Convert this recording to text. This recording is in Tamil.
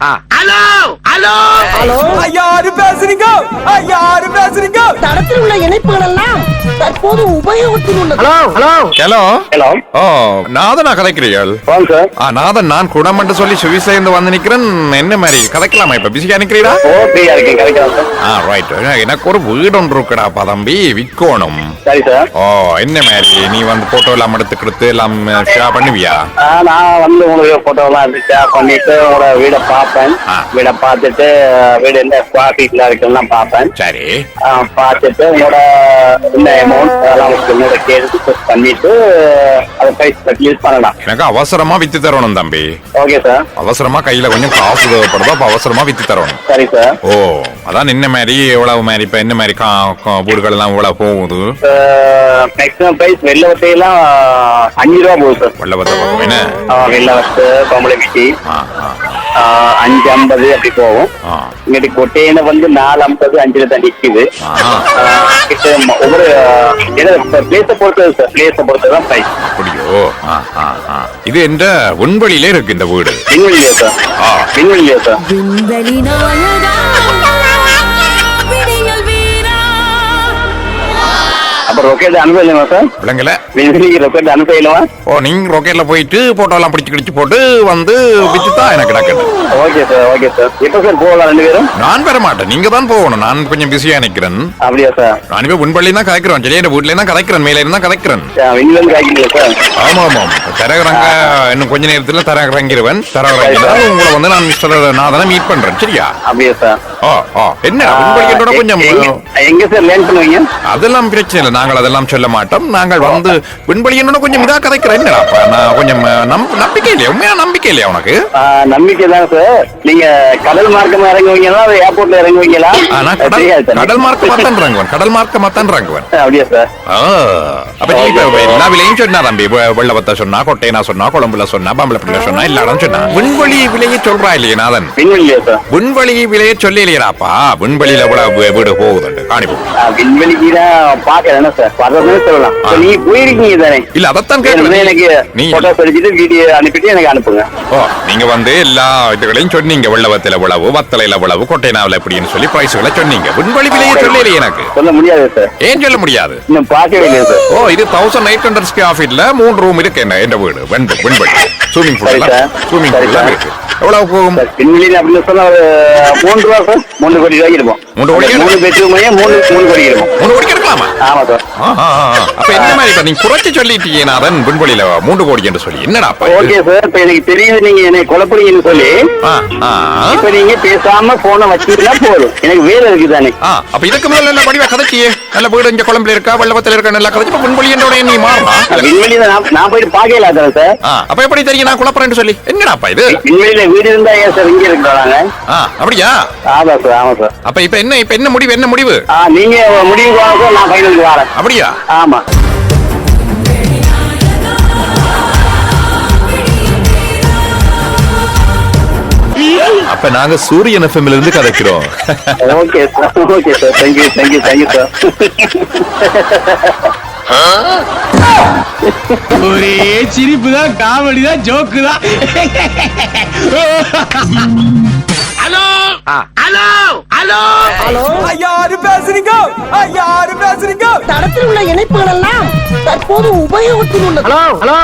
Ah. ஹலோ ஹலோ ஹலோ யாரு பேசுறீங்க யாரு பேசுறீங்க. தடத்தில் உள்ள இணைப்புகள் எல்லாம் தற்போது உபயோகத்தில் உள்ளது. ஹலோ ஹலோ ஹலோ ஹலோ ஓ நாதனா கதைக்கிறீர்கள் வாங்க சார். ஆ நாதன் நான் குணம் சொல்லி சுவிஸ்ல இருந்து வந்து நிக்கிறேன். என்ன மாதிரி கதைக்கலாமா இப்ப? பிஸியா நிக்கிறீரா? ஓ ஃப்ரீயா இருக்கேன் ஆ ரைட் எனக்கு ஒரு வீடு ஒன்று இருக்குடாப்பா தம்பி விற்கணும். சரி சார். ஓ என்ன மாதிரி நீ வந்து போட்டோ எல்லாம் எடுத்து கொடுத்து எல்லாம் ஷேர் பண்ணுவியா? ஆ, நான் வந்து உங்களுக்கு போட்டோலாம் எடுத்து ஷேர் பண்ணிட்டு உங்களோட வீடை பார்ப்பேன். ஆ. வீடை பார்த்துட்டு வீடு என்ன ஸ்கொயர் ஃபீட்ல இருக்குன்னு பார்ப்பேன். சரி. ஆ, பார்த்துட்டு உங்களோட என்ன அமௌண்ட் அதெல்லாம் உங்களுக்கு என்னோட கேட்டு பண்ணிட்டு அதை பிரைஸ் யூஸ் பண்ணலாம். எனக்கு அவசரமா வித்து தரணும் தம்பி. ஓகே சார் அவசரமா கையில கொஞ்சம் காசு தேவைப்படுதோ அப்ப அவசரமா வித்து தரணும். சரி சார் ஓ அதான் என்ன மாதிரி எவ்வளவு மாதிரி இப்ப என்ன மாதிரி வீடுகள் எல்லாம் இவ்வளவு போகுது? மேக்ஸிமம் பிரைஸ் வெள்ளை வட்டையெல்லாம் அஞ்சு ரூபா போகுது சார் வெள்ளவத்த பக்கம் என்ன? ஆ, வெள்ளை வட்டு பொம்பளை மிட்டி ஆ, அஞ்சு ஐம்பது அப்படி போகும். இங்கிட்டு கொட்டையின வந்து நாலு ஐம்பது அஞ்சுல தான் நிக்குது கிட்ட ஒவ்வொரு பிளேஸ பொறுத்தது சார் பிளேஸ பொறுத்தது தான் பிரைஸ் அப்படியோ. இது என்ற விண்வெளியில இருக்கு இந்த வீடு? விண்வெளியிலே சார். விண்வெளியிலே சார் அப்ப ரொக்கெட் அனுப்பலாமா சார் விளங்கல. விண்வெளிக்கு ரொக்கெட் அனுப்பலாமா ஓ நீங்க ராக்கெட்ல போயிட்டு போட்டோ எல்லாம் பிடிச்சு கிடிச்சு போட்டு வந்து வித்து தான் எனக்கு நடக்குது ஓகே சார் ஓகே சார் எப்ப சார் போகலாம் ரெண்டு பேரும்? நான் வர மாட்டேன். நீங்க தான் போகணும். நான் கொஞ்சம் பிஸியா நிக்கிறேன். அப்படியா சார் நான் இப்ப விண்வெளி தான் கதைக்கிறோம் சரி என் வீட்டுல தான் கதைக்கிறேன் மேல இருந்தா கதைக்கிறேன் விண்வெளி காய்க்கிறீங்களா சார் ஆமா ஆமா தரகிறங்க இன்னும் கொஞ்ச நேரத்துல தரகிறங்கிருவன் தரகிறங்கினா உங்களை வந்து நான் மிஸ்டர் நாதனை மீட் பண்றேன். சரியா? அப்படியா சார் என்ன? கொஞ்சம் எங்க- சார் பண்ணுவீங்க? அதெல்லாம் பிரச்சனை இல்லை. நாங்கள் அதெல்லாம் சொல்ல மாட்டோம். நாங்கள் வந்து விண்வெளியோட கொஞ்சம் இதா கதைக்கிறேன் என்னடாப்பா நான் கொஞ்சம் நம்- நம்பிக்கை இல்லையா? உண்மையான நம்பிக்கை இல்லையா உனக்கு? நம்பிக்கை தான் சார். நீங்க கடல் மார்க்கமா இறங்குவீங்களா? ஏர்போர்ட்ல இறங்குவீங்களா? கடல் சார். கடல் மார்க்க மாத்தான் இறங்குவன். கடல் மார்க்க மாத்தான் இறங்குவன். அப்படியா சார்? அப்ப நீ இப்ப எல்லா விலையும் சொன்னா தம்பி. வெள்ளவத்த சொன்னா கொட்டைனா சொன்னா கொழம்புல சொன்னா பம்பளப்பிள்ள சொன்னா எல்லா இடம் சொன்னா. விண்வெளி விலையை சொல்றா இல்லையா நாதன்? விண்வெளி விலையை சொல்லி எவ்வளவு வீ- வீடு போகுதுண்டு? காணிப்போம் ஆ, விண்வெளிக்கு தான் சார்? வர்றதுன்னு சொல்லலாம். இப்ப நீங்க போயிருக்கீங்க தானே? இல்ல அதத்தான் வேணும்னா எனக்கு நீ போட்டோஸ் எடுத்துட்டு வீடியோ அனுப்பிட்டு எனக்கு அனுப்புங்க. ஓ நீங்க வந்து எல்லா இதுகளையும் சொன்னீங்க வெள்ளவத்துல எவ்வளவு வத்தலையில எவ்வளவு கொட்டைனாவில் எப்படின்னு சொல்லி பிரைஸ்களை சொன்னீங்க. விண்வெளி விலையை சொல்லலையே எனக்கு. சொல்ல முடியாது சார். ஏன் சொல்ல முடியாது? இன்னும் பார்க்கவே இல்லையா சார். ஓ இது தௌசண்ட் எயிட் ஹண்ட்ரட் ஸ்கொயர் ஃபீட்ல மூணு ரூம் இருக்கு என்ன எந்த வீடு? வெண்டு விண்வெளி. Swimming pool. ஸ்விமிங் பூல் எல்லாம். இருக்கு. எவ்வளவு போகும்? விண்வெளி அப்படின்னு சொன்னா மூணு ரூபா சார் மூணு கோடி ரூபாய்க்கு இருக்கும். மூணு கோடி? மூணு பெட்ரூமையே மூணு மூணு கோடி இருக்கும். மூணு கோடிக்கு எடுக்கலாமா ஆமா சார். அப்ப என்ன மாதிரி இப்ப நீங்க குறைச்சு சொல்லிட்டீங்க நாதன் விண்வெளியில மூன்று கோடி என்று சொல்லி. என்னடா? ஓகே சார் இப்ப எனக்கு தெரியுது நீங்க என்னை குழப்பறீங்கன்னு சொல்லி. இப்ப நீங்க பேசாம போனை வச்சீங்கன்னா போதும். எனக்கு வேலை இருக்கு தானே. அப்ப இதுக்கு முதல்ல நல்ல வடிவா கதைச்சியே. நல்ல வீடு இங்க குழம்புல இருக்கா வெள்ளவத்துல இருக்கா நல்லா கதைச்சு. விண்வெளி என்னோட நீ மாறா விண்வெளியில நான் நான் போயிட்டு பார்க்கல தானே சார் அப்ப எப்படி தெரியும்? நான் குழப்பறேன்னு சொல்லி. என்னடாப்பா இது? வீடு இருந்தா ஏன் சார் இங்க இருக்கிறாங்க ஆ, அப்படியா? ஆமா சார் ஆமா சார். அப்ப இப்ப என்ன இப்ப என்ன முடிவு என்ன முடிவு? ஆ நீங்க முடிவுக்கு வாங்க சார் நான் ஃபைனலுக்கு வரேன். அப்படியா? ஆமா. அப்ப நாங்க சூரியன் எஃப்எம்ல இருந்து கதைக்கிறோம். Okay sir okay sir. Thank you thank you thank you sir ஒரே சிரிப்பு தான் காமெடி தான் ஜோக்கு தான் ஹலோ ஹலோ. ஹலோ. ஹலோ யாரு பேசுறீங்க யாரு பேசுறீங்க. தடத்தில் உள்ள இணைப்புகள் எல்லாம் தற்போது உபயோகத்தில் உள்ளது. Hello hello.